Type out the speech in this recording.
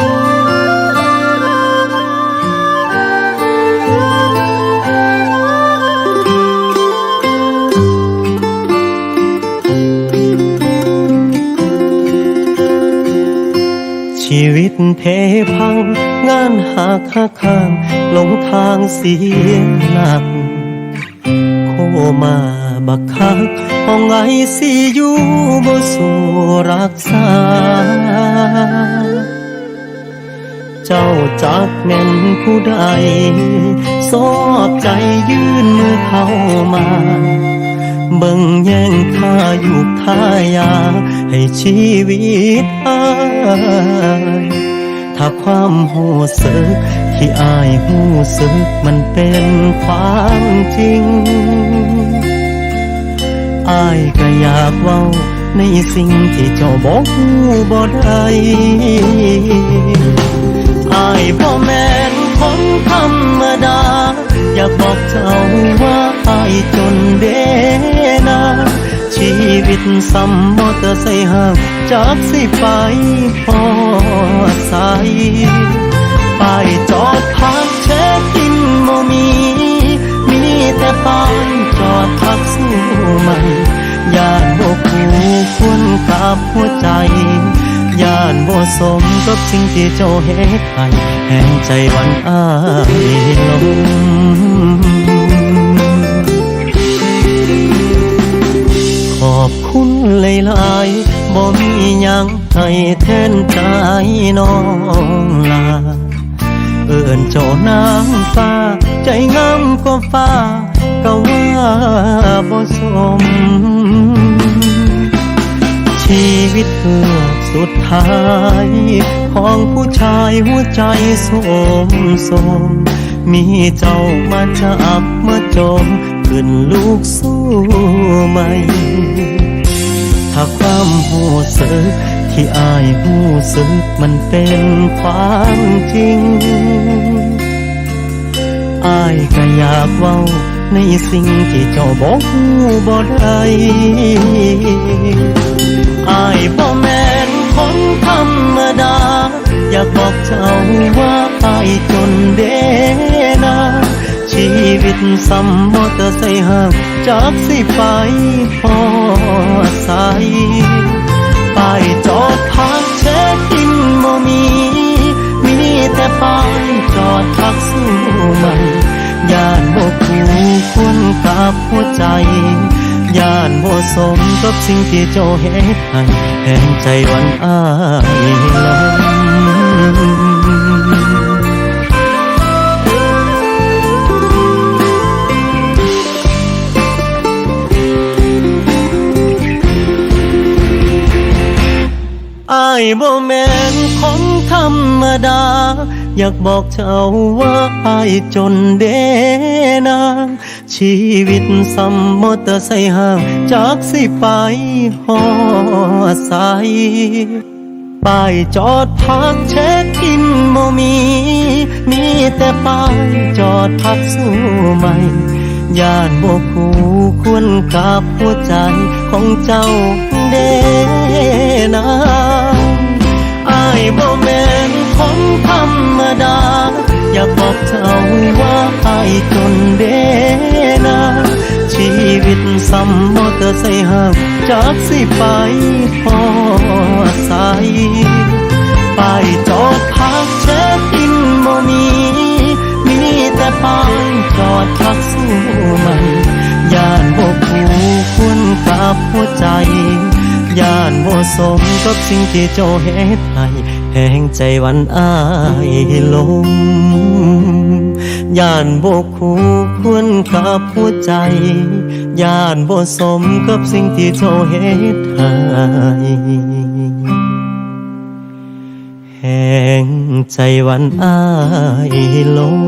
ชีวิตเพพัง งานหากหักข้างหลงทางเสียหลักโคมาบักคักห้องไอซียูบ่สู่รักษา เจ้าจักแม่นผู้ใดสอบใจยื่นมือเข้ามาเบิ่งแย่งท่าอยู่ท่ายา ให้ชีวิตอายถ้าความหูสึกที่อายหูสึกมันเป็นความจริง อายก็อยากเว้าในสิ่งที่เจ้าบอกหูบ่ได้ อายบ่แม่นคนธรรมดา อยากบอกเจ้าว่าอายจนเดนาชีวิตซ้ำมอเตอร์ไซค์ห่างจากสิไปพอใสไปจอดพักเช็คอินโมมี มีแต่ปายจอดพักสู้มันย่านบ่คู่ควรกับหัวใจ ย่านบ่สมกับสิ่งที่เจ้าเฮ็ดให้แห่งใจวันอายลงขอบคุณหลายๆบ่มีหยังให้แทนใจน้องลา เอิ้นเจ้านางฟ้า ใจงามกว่าฟ้า ท้าย ของผู้ชายหัวใจสมสม มีเจ้ามาจับมาจมขึ้นลูกสู้ใหม่ ถ้าความหูสึกที่อายหูสึกมันเป็นความจริง อายก็อยากเว้าในสิ่งที่เจ้าบอกหูบ่ได้อายบ่แม่ากบอกเจ้าว่าอายจนเดนา ชีวิตซ้ำมอเตอร์ไซค์ห่างจากสิไปพอใสป้ายจอดพักเช็คอินโมมี มีแต่ป้ายจอดพักสู้มันย่านบ่คู่ควรกับหัวใจย่านบ่สมกับสิ่งที่เจ้าเฮ็ดให้แห่งใจวันอ้ายลง บ่แม่นคนธรรมดา อยากบอกเจ้าว่าอายจนเดนางชีวิตซ้ำมอเตอร์ไซค์ห่างจากสิไปหอใสป้ายจอดพักเช็คอินโมมี มีแต่ป้ายจอดพักสู้ใหม่ย่านบ่คู่ควรกับหัวใจของเจ้าเดนา ว่าอายจนเดนา ชีวิตซ้ำมอเตอร์ไซค์ห่างจากสิไปพอใสป้ายจอดพักเช็คอินโมมีมีแต่ป้ายจอดพักสู้มันย่านบ่คู่ควรกับหัวใจย่านบ่สมกับสิ่งที่เจ้าเฮ็ดให้แห่งใจวันอายลง ย่านบกคู่ควรกับหัวใจ ย่านบ่สมกับสิ่งที่เจ้าเฮ็ดให้แห่งใจวันอ้ายลง